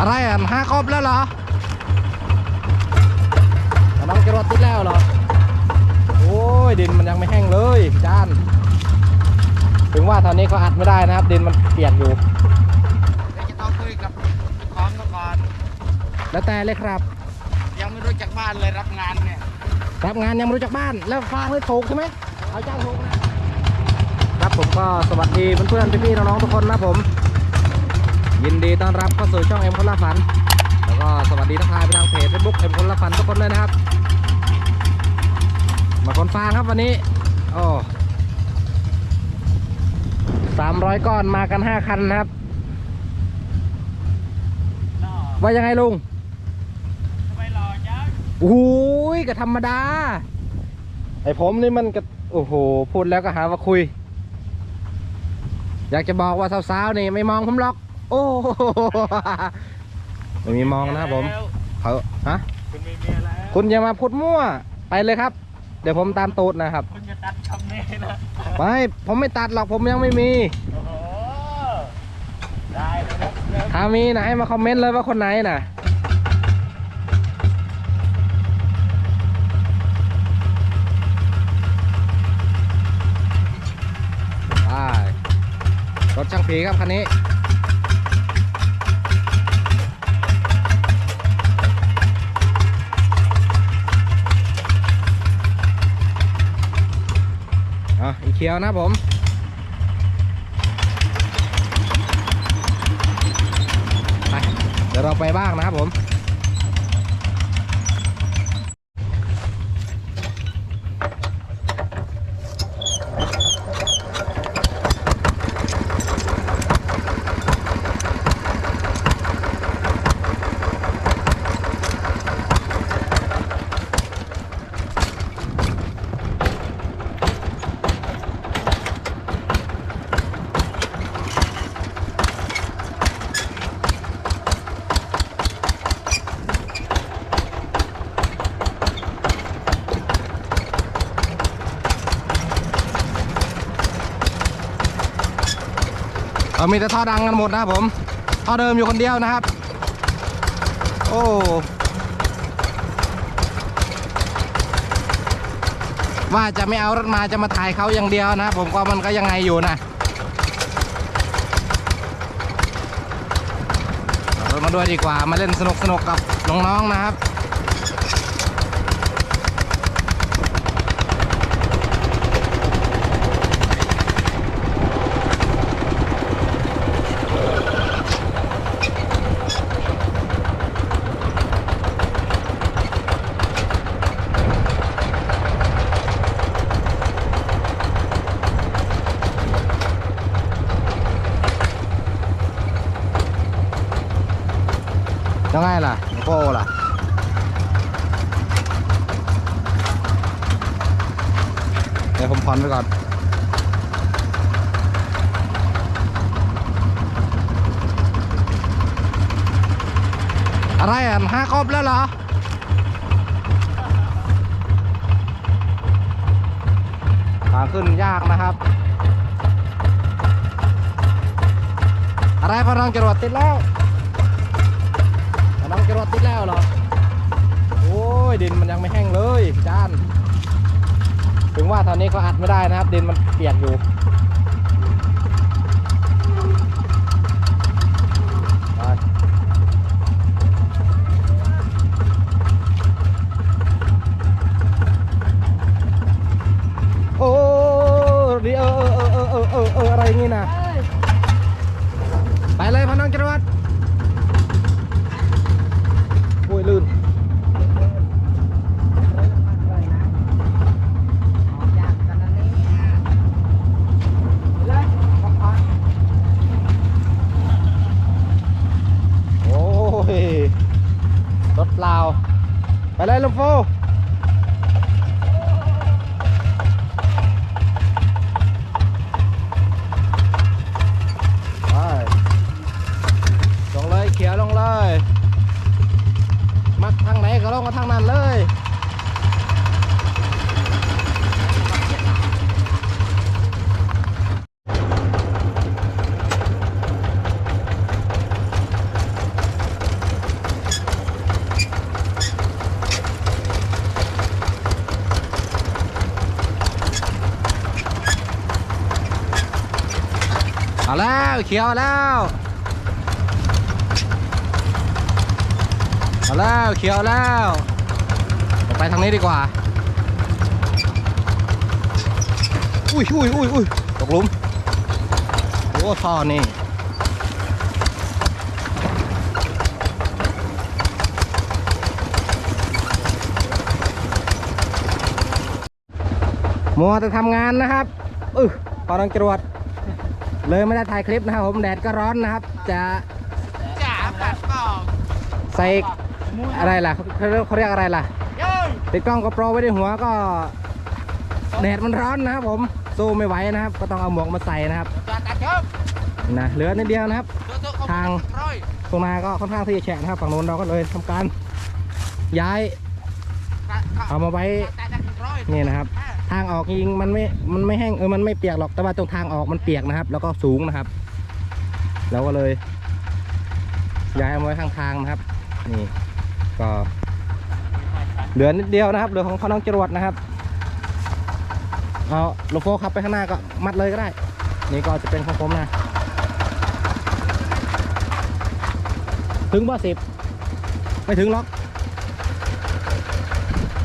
อะไรอะห้าครบแล้วเหรอแต่น้องจะรถติดแล้วเหรอ โอ้ยดินมันยังไม่แห้งเลยจานถึงว่าตอนนี้ก็อัดไม่ได้นะครับ ดินมันเปียกอยู่เดี๋ยวจะต้องคุยกับของเขาก่อน แล้วแต่เลยครับ ยังไม่รู้จักบ้านเลยรับงานเนี่ย รับงานยังไม่รู้จักบ้าน แล้วฟางไม่ถูกใช่ไหมเอาจ้างถูกนะครับผมก็สวัสดีเพื่อนๆพี่ๆน้องๆทุกคนนะครับผม ยินดีต้อนรับเข้าสู่ช่องเอ็มคนละฝัน แล้วก็สวัสดีทักทายไปทางเพจเฟซบุ๊กเอ็มคนละฝันทุกคนเลยนะครับ มาคนฟางครับวันนี้โอ้สามร้อยก้อนมากันห้าคันนะครับ ว่ายังไงลุงทำไมหล่อจังโอ้ยก็ธรรมดา ไอผมนี่มันก็โอ้โห พูดแล้วก็หาว่าคุย อยากจะบอกว่าสาวๆนี่ไม่มองผมหรอก โอ้โหไม่มีมองนะครับผมเขาฮะคุณมีเมียแล้วคุณอย่ามาพูดมั่ว ไปเลยครับ เดี๋ยวผมตามตูดนะครับคุณจะตัดคำนี้นะไม่ผมไม่ตัดหรอกผมยังไม่มีโอ้โหได้เลยนะเดี๋ยวถ้ามีนะให้มาคอมเมนต์เลยว่าคนไหนน่ะไปรถช่างผีครับคันนี้ ขียวนะผมไปเดี๋ยวเราไปบ้างนะครับผม มีแต่ท่อดังกันหมดนะผมท่อเดิมอยู่คนเดียวนะครับ โอ้ว่าจะไม่เอารถมาจะมาถ่ายเขาอย่างเดียวนะผมก็มันก็ยังไงอยู่นะรถมาด้วยดีกว่ามาเล่นสนุกสนุกกับน้องๆนะครับ ยังไงล่ะโก้ล่ะ เดี๋ยวผมผ่อนไปก่อน อะไรอะห้าครบแล้วเหรอทาขึ้นยากนะครับ อะไรพอน้องจรวดติดแล้วน้องจะรถติดแล้วเหรอ โอ้ยดินมันยังไม่แห้งเลยจาน ถึงว่าตอนนี้ก็อัดไม่ได้นะครับ ดินมันเปียกอยู่ไปโอ้ดีเออเออเออเออเออเอออะไรอย่างงี้นะไปเลยพอน้องจรวด โอ้ยลื่น โอ้ย รถเปล่า ไปเลยลุงโฟไปลงเลยเขียวลงเลย มักทางไหนก็ลงมาทางนั้นเลย เอาแล้วเขียวแล้วเอาแล้วเขียวแล้วไปทางนี้ดีกว่าอุ้ยอุ้ยอุ้ยอุ้ยตกลุมโอ้ท่อนี่มัวแต่ทำงานนะครับอึพอต้องจรวด เลยไม่ได้ถ่ายคลิปนะครับผมแดดก็ร้อนนะครับ จะจ๋าปัดกล่องใส่อะไรล่ะเขาเรียกเขาเรียกอะไรล่ะติดกล้องก็โปรไว้ในหัวก็ แดดมันร้อนนะครับผมสู้ไม่ไหวนะครับ ก็ต้องเอาหมวกมาใส่นะครับนะเหลือนิดเดียวนะครับ ทางตรงนาก็ค่อนข้างที่จะแฉะนะครับฝั่งโน้นเราก็เลยทำการย้ายเอามาไว้นี่นะครับ ทางออกจริงมันไม่มันไม่แห้งเออมันไม่เปียกหรอกแต่ว่าตรงทางออกมันเปียกนะครับ แล้วก็สูงนะครับเราก็เลยย้ายเอามาไว้ข้างทางนะครับ นี่ก็เหลือนิดเดียวนะครับเหลือของพ่อน้องจรวดนะครับเอาโลโฟขับไปข้างหน้าก็มัดเลยก็ได้ นี่ก็จะเป็นของผมนะ ถึงบ่สิบไม่ถึงหรอก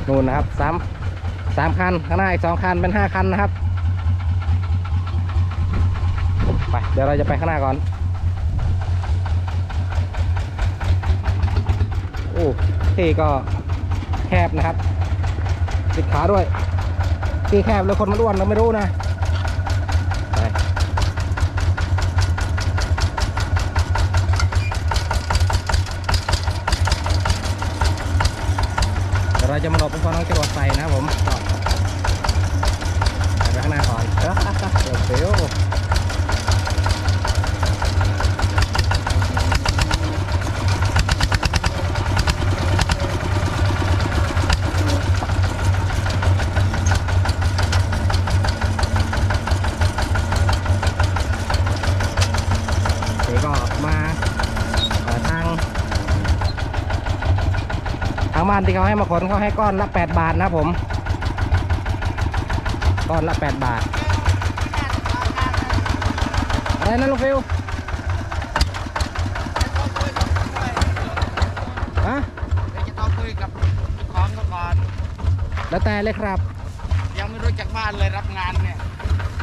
นู่นนะครับสาม สามคัน ข้างหน้าอีกสองคัน เป็นห้าคันนะครับ ไปเดี๋ยวเราจะไปข้างหน้าก่อน โอ้ที่ก็แคบนะครับติดขาด้วยที่แคบแล้วคนมันอ้วนเราไม่รู้นะ เราจะมาหลบพ่อน้องจรวดใส่นะครับผมไปข้างหน้าก่อนเดี๋ยวเดี๋ยว นี่ก็มาเอ่อทาง ทางบ้านที่เขาให้มาขนเขาให้ก้อนละ8บาทนะครับผม ก้อนละ8บาทอะไรนะลูกฟิวฮะเดี๋ยวจะต้องคุยกับเจ้าของเขาก่อนแล้วแต่เลยครับ ยังไม่รู้จักบ้านเลยรับงานเนี่ย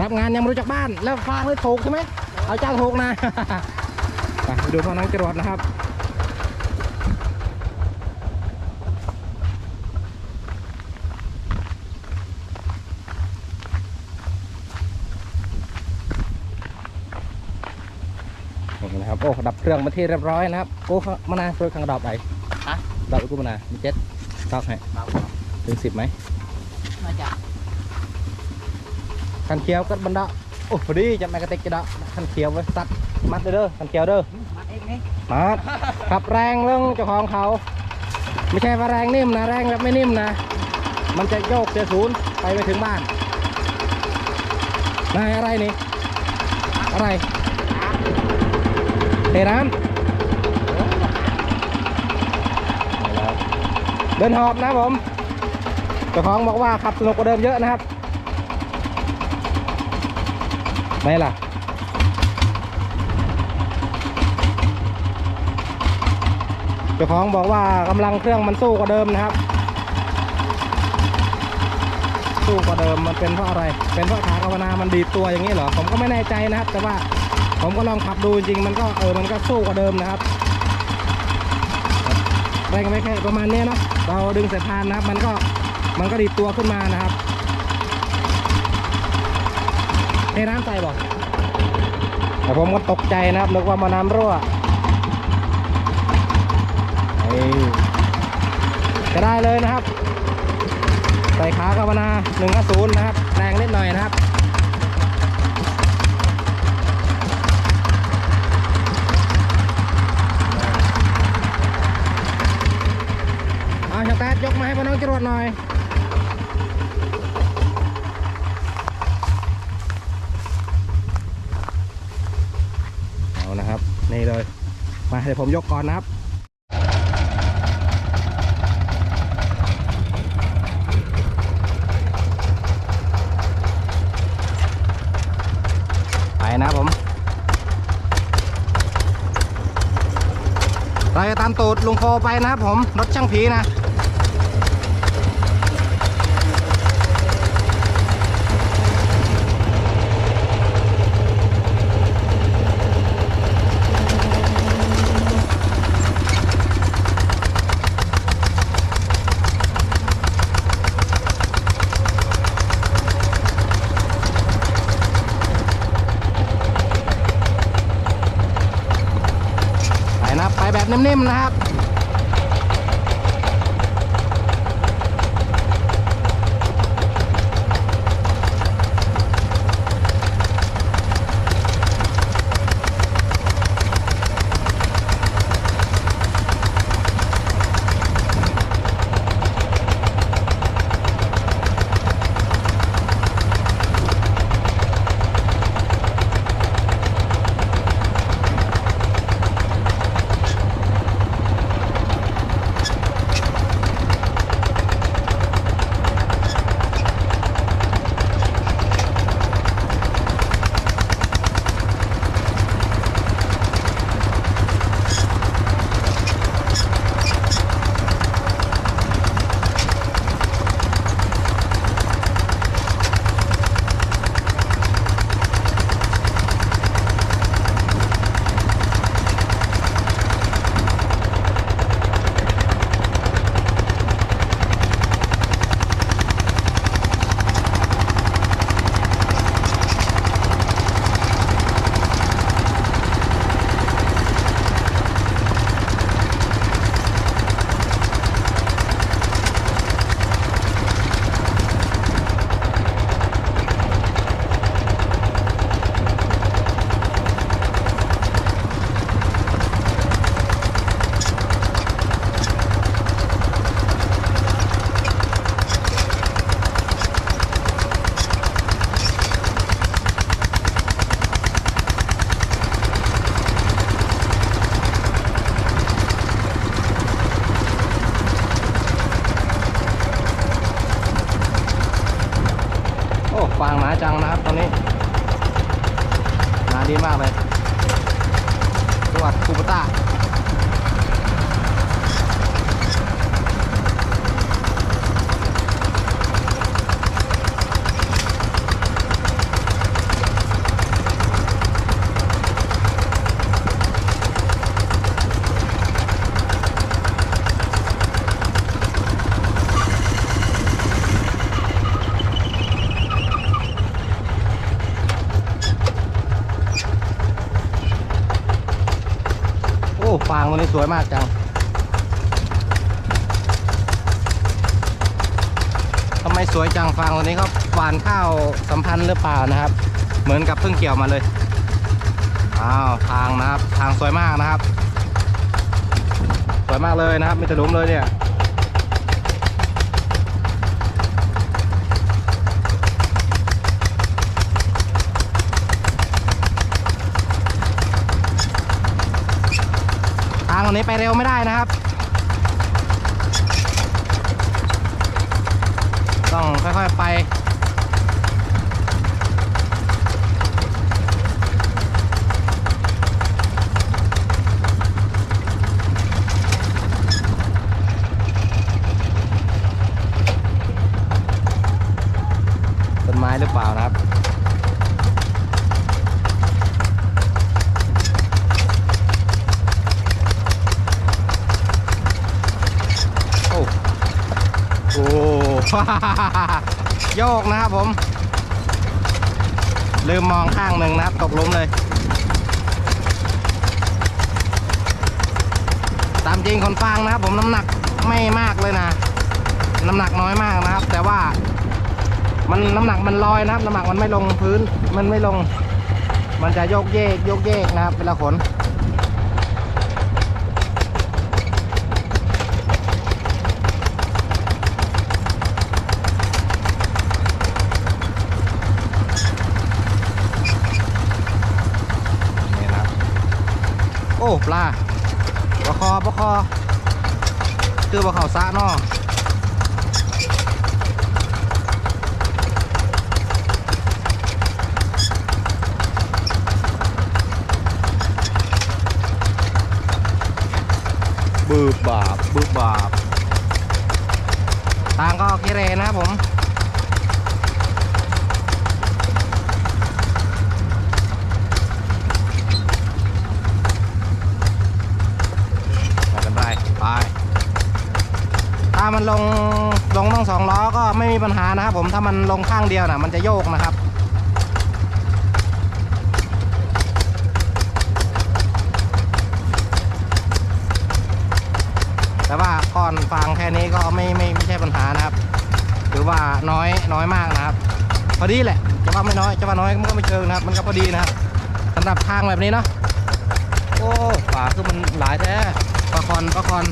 รับงานยังไม่รู้จักบ้านแล้วฟางเลยถูกใช่ไหมเอาจ้างถูกนะไปดูพ่อน้องจรวดนะครับ นี่นะครับ โอ้ดับเครื่องมาที่เรียบร้อยนะครับกูมานาวช่วยขังดอกไหนฮะดอกกูมานาวมีเจ็ดดอกให้ครับถึงสิบไหมมาจากคันเขียวก็บันดาโอ้พอดีจะแมกระติกจะดอกคันเขียวไว้ตัดมัดเด้อเด้อคันเขียวเด้อมาเองนี่มัดขับแรงเรื่องเจ้าของเขาไม่ใช่ว่าแรงนิ่มนะแรงแบบไม่นิ่มนะ มันจะโยกเสียศูนย์ไปไม่ถึงบ้านนายอะไรนี่อะไร เทน้ำเดินหอบนะผมเจ้าของบอกว่าขับสนุกกว่าเดิมเยอะนะครับไหนล่ะเจ้าของบอกว่ากำลังเครื่องมันสู้กว่าเดิมนะครับ สู้กว่าเดิมมันเป็นเพราะอะไร เป็นเพราะขากาวนามันดีดตัวอย่างนี้เหรอผมก็ไม่แน่ใจนะครับ แต่ว่า ผมก็ลองขับดูจริงมันก็เออมันก็สู้กว่าเดิมนะครับแรงไม่แค่ประมาณนี้เนาะเราดึงสายพานนะครับ มันก็มันก็ดีตัวขึ้นมานะครับเทน้ำใส่บอกแต่ผมก็ตกใจนะครับนึกว่ามาน้ำรั่วจะได้เลยนะครับ ใส่ขากาวนา150นะครับ แรงนิดหน่อยนะครับ น้องตายกมาให้พน้องจรวดหน่อยเอานะครับนี่เลยมาเดี๋ยวผมยกก่อนนะครับไปนะผมเราจะตามตูดลุงโฟไปนะครับผมรถช่างผีนะ น้ำเน้มๆนะครับ ฟางหนาจังนะครับตอนนี้หนาดีมากเลยจังหวัดคูปต้า สวยมากจังทำไมสวยจังฟางตัวนี้เขาหวานข้าวสัมพันธ์หรือเปล่านะครับ เหมือนกับเพิ่งเกี่ยวมาเลยอ้าวทางนะครับ ทางสวยมากนะครับ สวยมากเลยนะครับมีแต่ลุมเลยเนี่ย งนี้ไปเร็วไม่ได้นะครับ ต้องค่อยๆไปต้นไม้หรือเปล่านะครับ โอ้ โอ้ โยกนะครับผม ลืมมองข้างหนึ่งนะครับ ตกลุมเลย ตามจริงคนฟังนะครับ ผมน้ำหนักไม่มากเลยนะ น้ำหนักน้อยมากนะครับ แต่ว่า มันน้ำหนักมันลอยนะครับ น้ำหนักมันไม่ลงพื้น มันไม่ลง มันจะโยกเยกโยกเยกนะครับเวลาขนนะครับ โอ้ ปลาปลาคอปลาคอคือปลาเขาซะเนาะบืบบาบบืบบาบทางก็กิเรนะครับผมไม่เป็นไรไป ถ้า มันลงลงทั้งสองล้อก็ไม่มีปัญหานะครับผมถ้ามันลงข้างเดียวนะมันจะโยกนะครับแต่ว่าก้อนฟางแค่นี้ก็ไม่ไม่ไม่ใช่ปัญหานะครับถือว่าน้อยน้อยมากนะครับ พอดีแหละจะว่าไม่น้อยจะว่าน้อยมันก็ไม่เชิงนะครับ มันก็พอดีนะครับสำหรับทางแบบนี้เนาะโอ้ฝาคือมันหลายแท้ปลาคอนปลาคอน